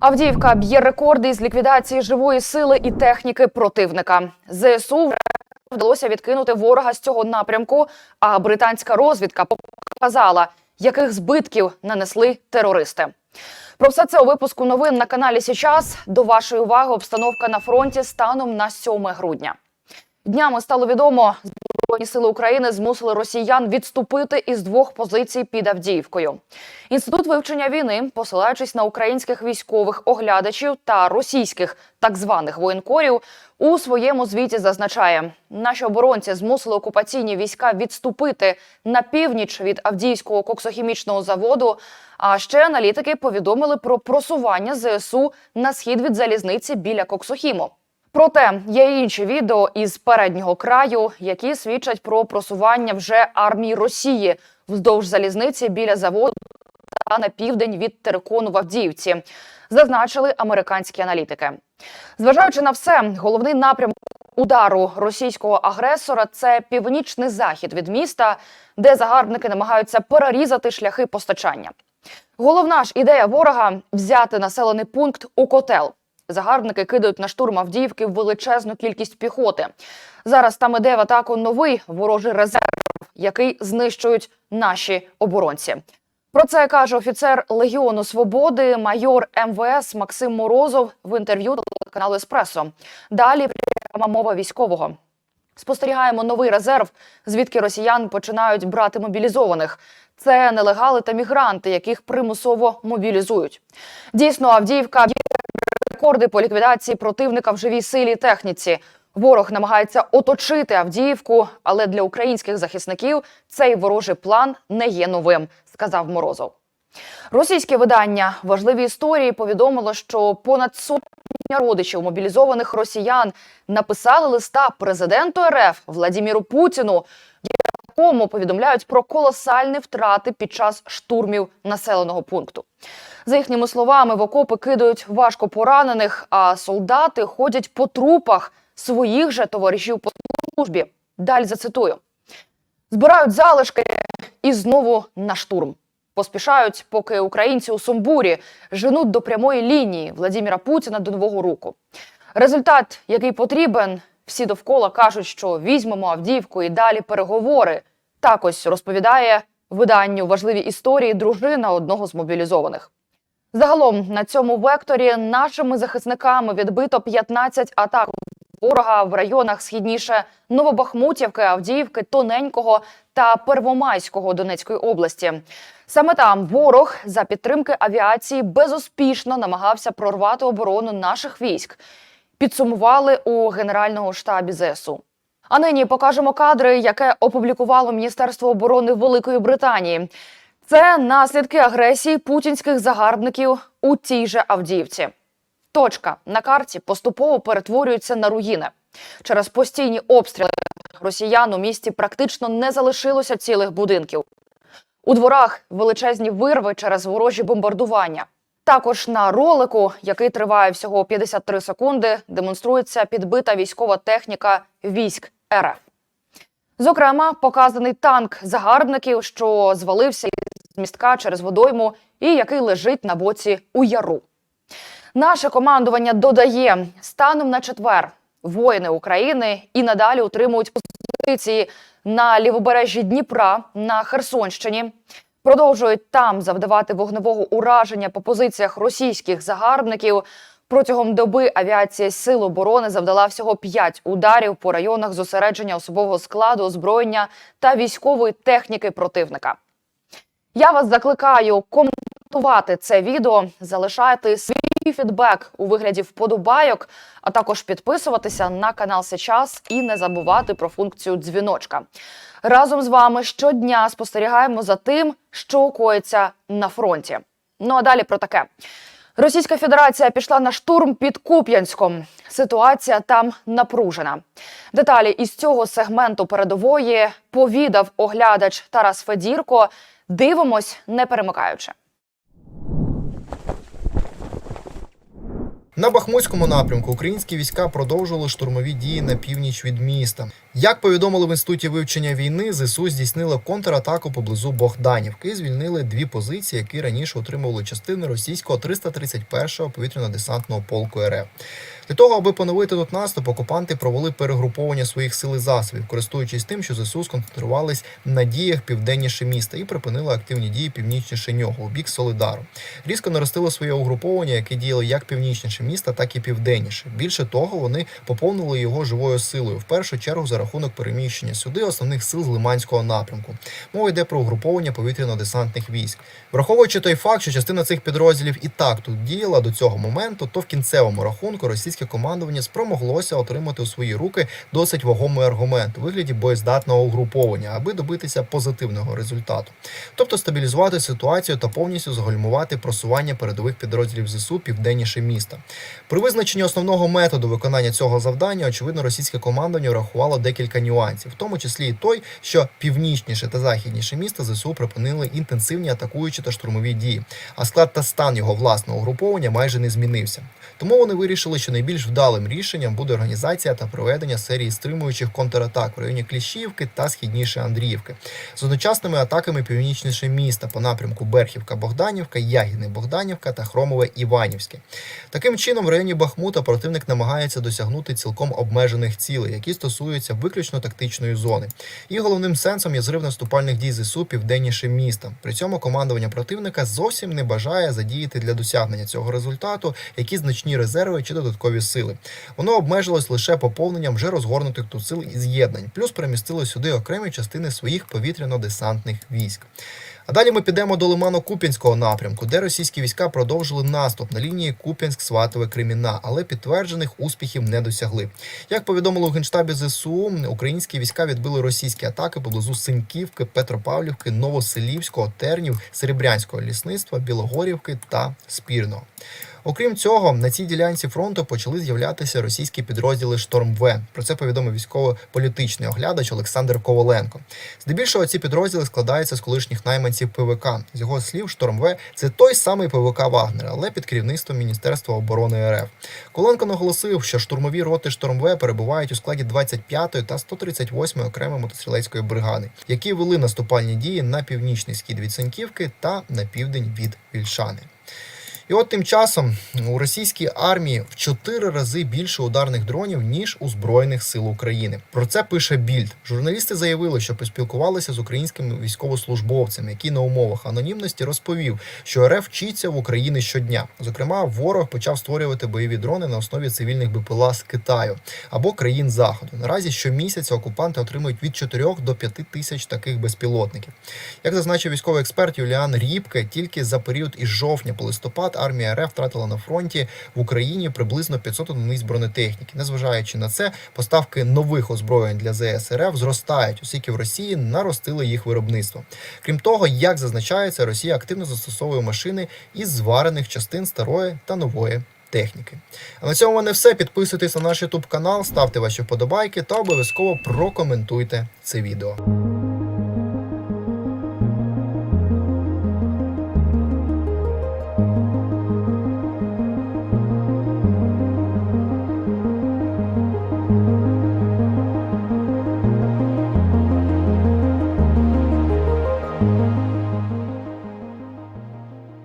Авдіївка б'є рекорди із ліквідації живої сили і техніки противника. ЗСУ вдалося відкинути ворога з цього напрямку. А британська розвідка показала, яких збитків нанесли терористи. Про все це у випуску новин на каналі Січас. До вашої уваги обстановка на фронті станом на 7 грудня. Днями стало відомо, Збройні сили України змусили росіян відступити із двох позицій під Авдіївкою. Інститут вивчення війни, посилаючись на українських військових оглядачів та російських так званих воєнкорів, у своєму звіті зазначає, наші оборонці змусили окупаційні війська відступити на північ від Авдіївського коксохімічного заводу. А ще аналітики повідомили про просування ЗСУ на схід від залізниці біля Коксохіму. Проте є інші відео із переднього краю, які свідчать про просування вже армії Росії вздовж залізниці біля заводу та на південь від терикону в Авдіївці, зазначили американські аналітики. Зважаючи на все, головний напрямок удару російського агресора це північний захід від міста, де загарбники намагаються перерізати шляхи постачання. Головна ж ідея ворога взяти населений пункт у котел. Загарбники кидають на штурм Авдіївки величезну кількість піхоти. Зараз там іде в атаку новий ворожий резерв, який знищують наші оборонці. Про це каже офіцер Легіону Свободи, майор МВС Максим Морозов в інтерв'ю телеканалу Еспресо. Далі пряма мова військового. Спостерігаємо новий резерв, звідки росіян починають брати мобілізованих. Це нелегали та мігранти, яких примусово мобілізують. Дійсно, Авдіївка рекорди по ліквідації противника в живій силі техніці. Ворог намагається оточити Авдіївку, але для українських захисників цей ворожий план не є новим, сказав Морозов. Російське видання важливі історії повідомило, що понад сотня родичів мобілізованих росіян написали листа президенту РФ Владіміру Путіну, якому повідомляють про колосальні втрати під час штурмів населеного пункту. За їхніми словами, в окопи кидають важко поранених, а солдати ходять по трупах своїх же товаришів по службі. Далі зацитую: збирають залишки і знову на штурм. Поспішають, поки українці у сумбурі женуть до прямої лінії Владіміра Путіна до нового року. Результат, який потрібен, всі довкола кажуть, що візьмемо Авдіївку і далі переговори. Так ось розповідає виданню важливі історії дружина одного з мобілізованих. Загалом на цьому векторі нашими захисниками відбито 15 атак ворога в районах східніше Новобахмутівки, Авдіївки, Тоненького та Первомайського Донецької області. Саме там ворог за підтримки авіації безуспішно намагався прорвати оборону наших військ. Підсумували у Генеральному штабі ЗСУ. А нині покажемо кадри, яке опублікувало Міністерство оборони Великої Британії. Це наслідки агресії путінських загарбників у тій же Авдіївці. Точка на карті поступово перетворюється на руїни. Через постійні обстріли росіян у місті практично не залишилося цілих будинків. У дворах величезні вирви через ворожі бомбардування. Також на ролику, який триває всього 53 секунди, демонструється підбита військова техніка військ РФ. Зокрема, показаний танк загарбників, що звалився з містка через водойму і який лежить на боці у яру. Наше командування додає станом на четвер воїни України і надалі утримують позиції на лівобережжі Дніпра на Херсонщині. Продовжують там завдавати вогневого ураження по позиціях російських загарбників. Протягом доби авіація Сил оборони завдала всього 5 ударів по районах зосередження особового складу, озброєння та військової техніки противника. Я вас закликаю коментувати це відео, залишайте свій фідбек у вигляді вподобайок, а також підписуватися на канал Сейчас і не забувати про функцію дзвіночка. Разом з вами щодня спостерігаємо за тим, що коїться на фронті. Ну а далі про таке. Російська Федерація пішла на штурм під Куп'янськом. Ситуація там напружена. Деталі із цього сегменту передової повідав оглядач Тарас Федірко. Дивимось, не перемикаючи. На Бахмутському напрямку українські війська продовжували штурмові дії на північ від міста. Як повідомили в інституті вивчення війни, ЗСУ здійснили контратаку поблизу Богданівки і звільнили дві позиції, які раніше отримували частини російського 331-го повітряно-десантного полку РФ. Для того, аби поновити тут наступ, окупанти провели перегруповання своїх сил і засобів, користуючись тим, що ЗСУ сконцентрувались на діях південніше міста і припинили активні дії північніше нього у бік Солидару. Різко наростило своє угруповання, яке діяло як північніше міста, так і південніше. Більше того, вони поповнили його живою силою, в першу чергу за рахунок переміщення сюди основних сил з Лиманського напрямку. Мова йде про угруповання повітряно-десантних військ. Враховуючи той факт, що частина цих підрозділів і так тут діяла до цього моменту, то в кінцевому рахунку російське командування спромоглося отримати у свої руки досить вагомий аргумент у вигляді боєздатного угруповання, аби добитися позитивного результату, тобто стабілізувати ситуацію та повністю загальмувати просування передових підрозділів ЗСУ південніше міста. При визначенні основного методу виконання цього завдання, очевидно, російське командування врахувало декілька нюансів, в тому числі і той, що північніше та західніше міста ЗСУ припинили інтенсивні атакуючі та штурмові дії, а склад та стан його власного угруповання майже не змінився. Тому вони вирішили, що найбільш вдалим рішенням буде організація та проведення серії стримуючих контратак в районі Кліщівки та східніше Андріївки з одночасними атаками північніше міста по напрямку Берхівка-Богданівка, Ягідне-Богданівка та Хромове-Іванівське. Таким чином, в районі Бахмута противник намагається досягнути цілком обмежених цілей, які стосуються виключно тактичної зони. І головним сенсом є зрив наступальних дій ЗСУ південніше міста. При цьому командування противника зовсім не бажає задіяти для досягнення цього результату які значні резерви чи додаткові сили. Воно обмежилось лише поповненням вже розгорнутих тут сил і з'єднань, плюс перемістило сюди окремі частини своїх повітряно-десантних військ. А далі ми підемо до Лимано-Куп'янського напрямку, де російські війська продовжили наступ на лінії Куп'янськ-Сватове-Креміна, але підтверджених успіхів не досягли. Як повідомили у генштабі ЗСУ, українські війська відбили російські атаки поблизу Синьківки, Петропавлівки, Новоселівського, Тернів, Серебрянського лісництва, Білогорівки та Спірного. Окрім цього, на цій ділянці фронту почали з'являтися російські підрозділи Шторм В. Про це повідомив військово-політичний оглядач Олександр Коваленко. Здебільшого ці підрозділи складаються з колишніх найманців ПВК. З його слів, Шторм В це той самий ПВК Вагнера, але під керівництвом Міністерства оборони РФ. Коленко наголосив, що штурмові роти Шторм В перебувають у складі 25-ї та 138-ї окремої мотострілецької бригади, які вели наступальні дії на північний схід від Санківки та на південь від Вільшани. І от тим часом у російській армії в чотири рази більше ударних дронів ніж у збройних сил України. Про це пише Більд. Журналісти заявили, що поспілкувалися з українськими військовослужбовцями, який на умовах анонімності розповів, що РФ вчиться в Україні щодня. Зокрема, ворог почав створювати бойові дрони на основі цивільних БПЛА з Китаю або країн заходу. Наразі щомісяця окупанти отримують від 4 до 5 тисяч таких безпілотників. Як зазначив військовий експерт Юліан Рібке, тільки за період із жовтня по листопад армія РФ втратила на фронті в Україні приблизно 500 одиниць бронетехніки. Незважаючи на це, поставки нових озброєнь для ЗС РФ зростають, оскільки в Росії наростили їх виробництво. Крім того, як зазначається, Росія активно застосовує машини із зварених частин старої та нової. Техніки. А на цьому мене все. Підписуйтесь на наш YouTube канал, ставте ваші вподобайки та обов'язково прокоментуйте це відео.